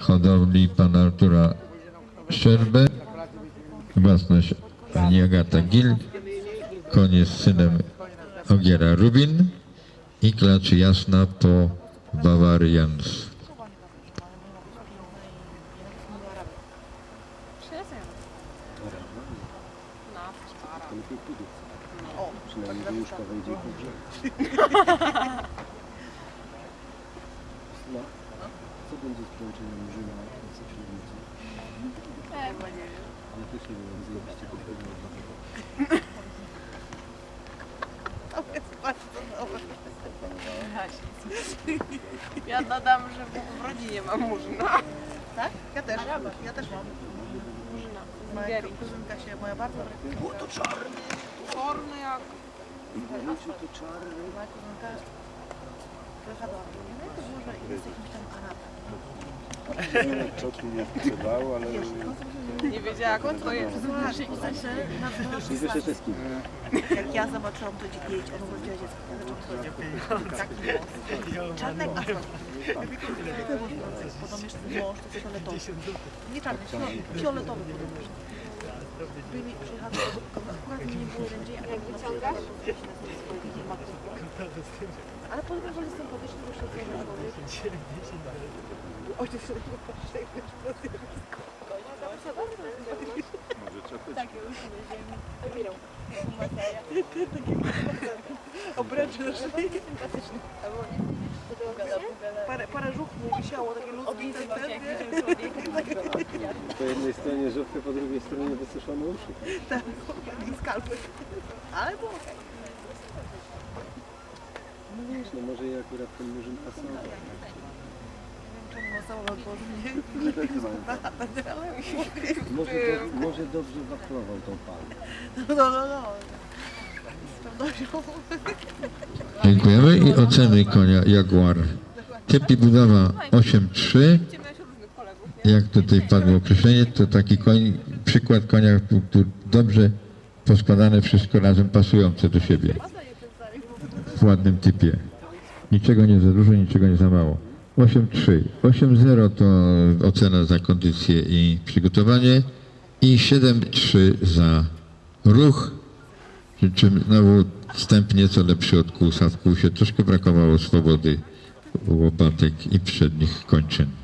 hodowli pana Artura Szczerbę, własność pani Agata Gil, koń jest synem Ogiera Rubin i klaczy jasna po Bawarians. Przynajmniej wejdzie i. No. Będzie z połączeniem Murzyna z Średnicą? Ja też nie wiem, jak zjebiście to pewnie dlatego. Ja dodam, że w- rodzinie mam murzyna. Tak? Ja też. Ja też mam. Murzyna. Z Moja Nigerii. kuzynka się, moja bardzo O, to czarny! Czarny jak... Mamusiu, to czarny! moja kuzynka wychadała. No i to było, że jest jakimś tam Arabem. Czoki nie sprzedało, ale Nie wiedziała, jak to jest. Zobacz, na I Wyszeczewski. Jak ja zobaczyłam to dzieci, ono urodziła dziecko, włos. Czarnego. Potem jeszcze mąż, to fioletowy. Nie czarny, fioletowy. fioletowy jeszcze. Byli, przyjechali, akurat nie było jeden dzień, a jak nie ma Ale powiem, że jestem podejrzany, bo się zajmę Oj, to się może czapeczki. Tak, Obręczy na szyi. Parę, parę żuch mu wisiało, takie ludzkie. Po jednej stronie żółwkę, po drugiej stronie wysuszone uszy. Tak, skalpy. Ale było okej. No wiesz, no może i akurat ten Murzyn pasował. Może, do, może dobrze waflował tą palmę. No, no, no. Z pewnością. Dziękujemy i oceny konia Jaguar. Typ i budowa 8.3. Gdzie miałeś różnych kolegów, nie? Jak tutaj padło określenie, to taki koń, przykład konia, który dobrze poskładane, wszystko razem pasujące do siebie. W ładnym typie. Niczego nie za dużo, niczego nie za mało. 8.3. 8.0 to ocena za kondycję i przygotowanie i 7.3 za ruch, przy czym znowu wstęp nieco lepszy od kłusa. W kłusie troszkę brakowało swobody łopatek i przednich kończyn.